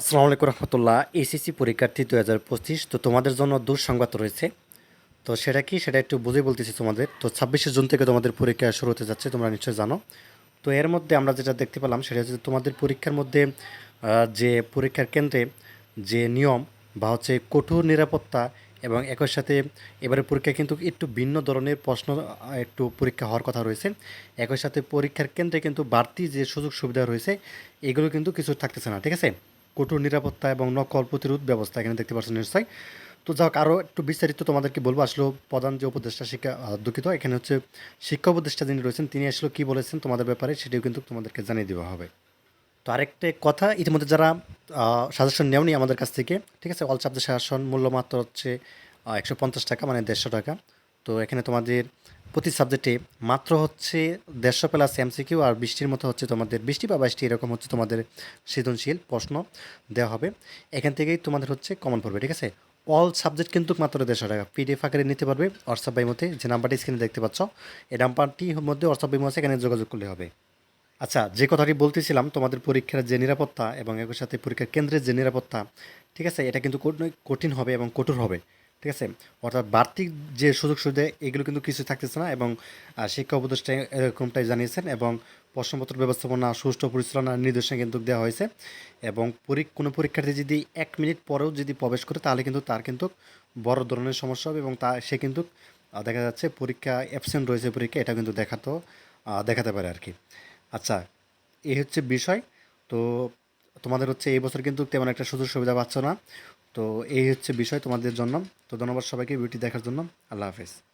আসসালামু আলাইকুম রহমতুল্লাহ, এসএসসি পরীক্ষার্থী দু হাজার পঁচিশ। তো তোমাদের জন্য দুঃসংবাদ রয়েছে। তো সেটা কি, সেটা একটু বুঝে বলতেছি তোমাদের। তো ছাব্বিশে জুন থেকে তোমাদের পরীক্ষা শুরু হতে যাচ্ছে, তোমরা নিশ্চয়ই জানো। তো এর মধ্যে আমরা যেটা দেখতে পেলাম, সেটা হচ্ছে তোমাদের পরীক্ষার মধ্যে যে পরীক্ষার কেন্দ্রে যে নিয়ম বা হচ্ছে কঠোর নিরাপত্তা এবং একই সাথে এবারে পরীক্ষা কিন্তু একটু ভিন্ন ধরনের প্রশ্ন একটু পরীক্ষা হওয়ার কথা রয়েছে। একই সাথে পরীক্ষার কেন্দ্রে কিন্তু বাড়তি যে সুযোগ সুবিধা রয়েছে, এগুলো কিন্তু কিছু থাকতেছে না, ঠিক আছে? কঠোর নিরাপত্তা এবং নকল প্রতিরোধ ব্যবস্থা এখানে দেখতে পাচ্ছেন নিশ্চয়ই। তো যাক আরও একটু বিস্তারিত তোমাদেরকে বলব। আসলে প্রধান যে উপদেষ্টা শিক্ষা দুঃখিত, এখানে হচ্ছে শিক্ষা উপদেষ্টা যিনি রয়েছেন, তিনি আসলে কী বলেছেন তোমাদের ব্যাপারে সেটিও কিন্তু তোমাদেরকে জানিয়ে দেওয়া হবে। তো আরেকটা কথা, ইতিমধ্যে যারা সাজেশন নেওনি আমাদের কাছ থেকে, ঠিক আছে অল সাবজেক্ট সাজেশন মূল্য মাত্র হচ্ছে একশো পঞ্চাশ টাকা মানে দেড়শো টাকা। তো এখানে তোমাদের প্রতি সাবজেক্টে মাত্র হচ্ছে দেড়শো প্লাস এমসিকিউ আর বৃষ্টির মতো হচ্ছে তোমাদের, বৃষ্টি বা বাইশটি এরকম হচ্ছে তোমাদের সৃজনশীল প্রশ্ন দেওয়া হবে। এখান থেকেই তোমাদের হচ্ছে কমন পড়বে, ঠিক আছে? অল সাবজেক্ট কিন্তু মাত্র দেড়শো টাকা। পিডিএফ আকারে নিতে পারবে হোয়াটসঅ্যাপ বাই মধ্যে যে নাম্বারটি স্ক্রিনে দেখতে পাচ্ছ, এই নাম্বারটির মধ্যে হোয়াটসঅ্যাপ বাই মধ্যে এখানে যোগাযোগ করলে হবে। আচ্ছা যে কথাটি বলতেছিলাম, তোমাদের পরীক্ষার যে নিরাপত্তা এবং একই সাথে পরীক্ষার কেন্দ্রের যে নিরাপত্তা, ঠিক আছে? এটা কিন্তু কঠিন হবে এবং কঠোর হবে। ঠিক আছে? অর্থাৎ বাড়তি যে সুযোগ সুবিধা এগুলো কিন্তু কিছু থাকতেছে না এবং শিক্ষা উপদেষ্টা এরকমটাই জানিয়েছেন এবং প্রশ্নপত্র ব্যবস্থাপনা সুষ্ঠু পরিচালনার নির্দেশনা কিন্তু দেওয়া হয়েছে এবং কোনো পরীক্ষার্থী যদি এক মিনিট পরেও যদি প্রবেশ করে তাহলে কিন্তু তার কিন্তু বড় ধরনের সমস্যা হবে এবং তা সে কিন্তু দেখা যাচ্ছে পরীক্ষা অ্যাবসেন্ট রয়েছে পরীক্ষা এটা কিন্তু দেখাতেও আহ, দেখাতে পারে আর কি। আচ্ছা এই হচ্ছে বিষয়। তো তোমাদের হচ্ছে এই বছর কিন্তু তেমন একটা সুযোগ সুবিধা পাচ্ছ না। তো এই হচ্ছে বিষয় তোমাদের জন্য। তো ধন্যবাদ সবাইকে বিউটি দেখার জন্য। আল্লাহ হাফেজ।